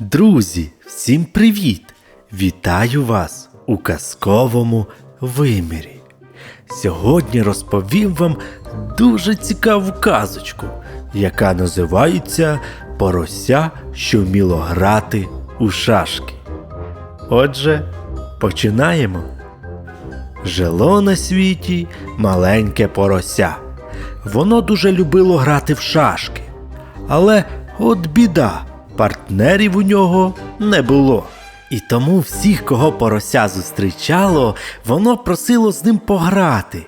Друзі, всім привіт! Вітаю вас у казковому вимірі. Сьогодні розповім вам дуже цікаву казочку, яка називається Порося, що вміло грати у шашки. Отже, починаємо. Жило на світі маленьке порося. Воно дуже любило грати в шашки. Але от біда, партнерів у нього не було. І тому всіх, кого порося зустрічало, воно просило з ним пограти.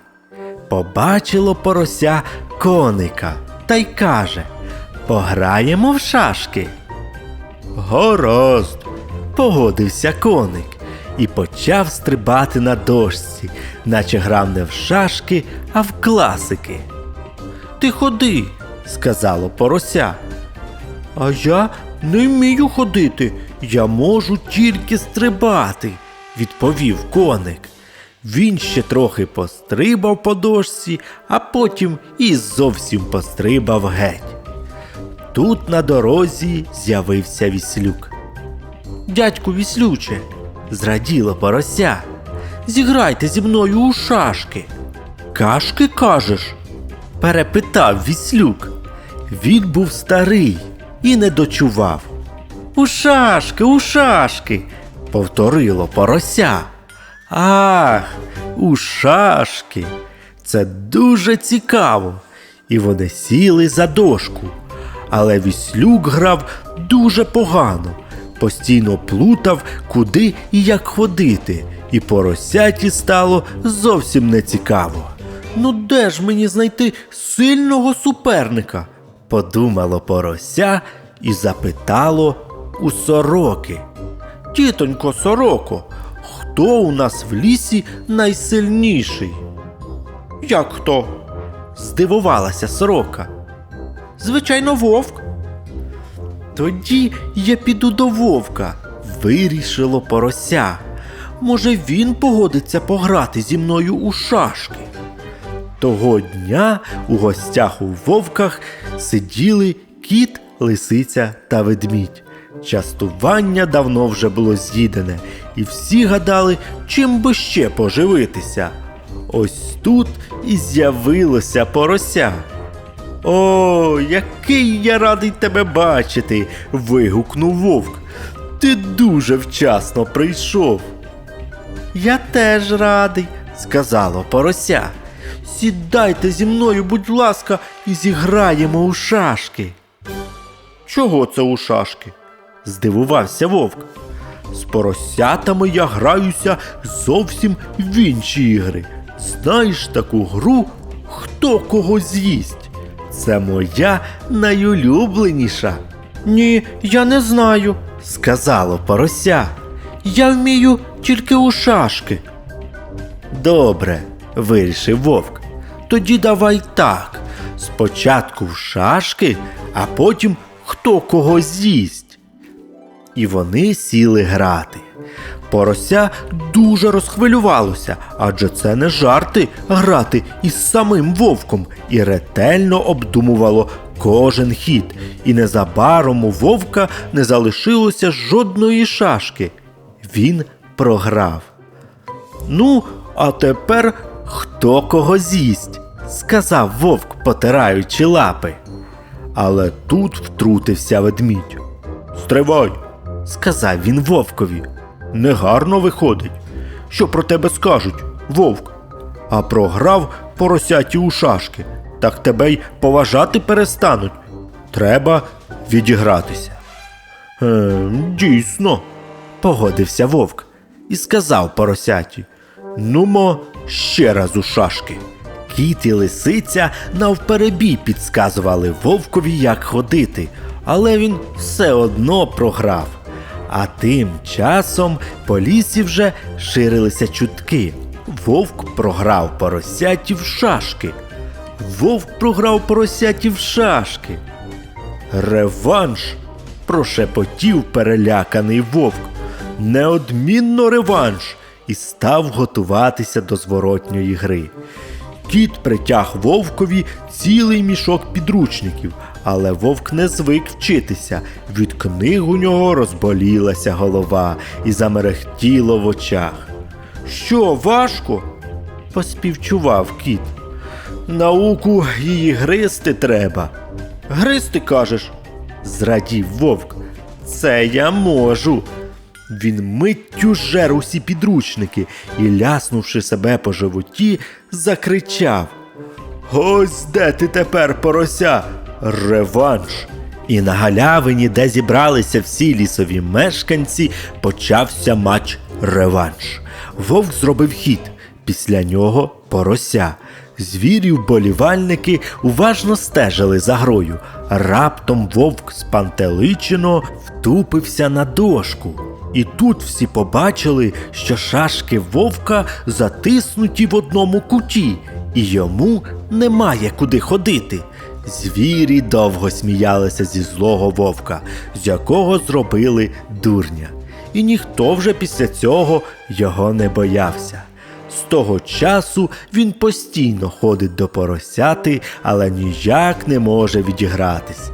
Побачило порося коника та й каже: Пограємо в шашки. Гаразд, погодився коник і почав стрибати на дошці, наче грав не в шашки, а в класики. Ти ходи, сказало порося. А я не вмію ходити, я можу тільки стрибати, відповів коник. Він ще трохи пострибав по дошці, а потім і зовсім пострибав геть. Тут на дорозі з'явився віслюк. Дядьку віслюче, зраділо порося. Зіграйте зі мною у шашки. Кашки кажеш? перепитав віслюк. Він був старий і не дочував. У шашки, у шашки, повторило порося. Ах, у шашки. Це дуже цікаво. І вони сіли за дошку. Але віслюк грав дуже погано, постійно плутав, куди і як ходити, і поросяті стало зовсім нецікаво. Ну де ж мені знайти сильного суперника? Подумало порося і запитало у сороки. Тітонько сороко, хто у нас в лісі найсильніший? Як хто? здивувалася сорока. Звичайно, вовк. Тоді я піду до вовка, вирішило порося. Може, він погодиться пограти зі мною у шашки. Того дня у гостях у вовках сиділи кіт, лисиця та ведмідь. Частування давно вже було з'їдене, і всі гадали, чим би ще поживитися. Ось тут і з'явилося порося. О, який я радий тебе бачити. вигукнув вовк. Ти дуже вчасно прийшов. Я теж радий, сказало порося. Сідайте зі мною, будь ласка, і зіграємо у шашки. Чого це у шашки? здивувався вовк. З поросятами я граюся зовсім в інші ігри. Знаєш таку гру, хто кого з'їсть? Це моя найулюбленіша. Ні, я не знаю, сказало порося. Я вмію тільки у шашки. Добре, вирішив вовк. Тоді давай так. Спочатку в шашки, а потім хто кого з'їсть. І вони сіли грати. Порося дуже розхвилювалося, адже це не жарти грати із самим вовком і ретельно обдумувало кожен хід. І незабаром у вовка не залишилося жодної шашки. Він програв. Ну, а тепер хто кого з'їсть, сказав вовк, потираючи лапи. Але тут втрутився ведмідь. Стривай, сказав він вовкові. Негарно виходить. Що про тебе скажуть, вовк? А програв поросяті у шашки, так тебе й поважати перестануть. Треба відігратися. Е, дійсно, погодився вовк і сказав поросяті. Нумо ще раз у шашки. Кіт і лисиця навперебій підсказували вовкові, як ходити, але він все одно програв. А тим часом по лісі вже ширилися чутки. Вовк програв поросяті в шашки. Вовк програв поросяті в шашки. Реванш. прошепотів переляканий вовк. Неодмінно реванш. І став готуватися до зворотньої гри. Кіт притяг вовкові цілий мішок підручників, Але вовк не звик вчитися. Від книг у нього розболілася голова і замерехтіло в очах. Що, важко? поспівчував кіт. Науку її гризти треба. Гризти кажеш? зрадів вовк. Це я можу. Він миттю жер усі підручники і, ляснувши себе по животі, закричав: Ось де ти тепер, порося! Реванш! І на галявині, де зібралися всі лісові мешканці, почався матч реванш. Вовк зробив хід, після нього порося. Звірі вболівальники уважно стежили за грою. Раптом вовк спантеличено втупився на дошку. І тут всі побачили, що шашки вовка затиснуті в одному куті, і йому немає куди ходити. Звірі довго сміялися зі злого вовка, з якого зробили дурня. І ніхто вже після цього його не боявся. З того часу він постійно ходить до поросяти, але ніяк не може відігратись.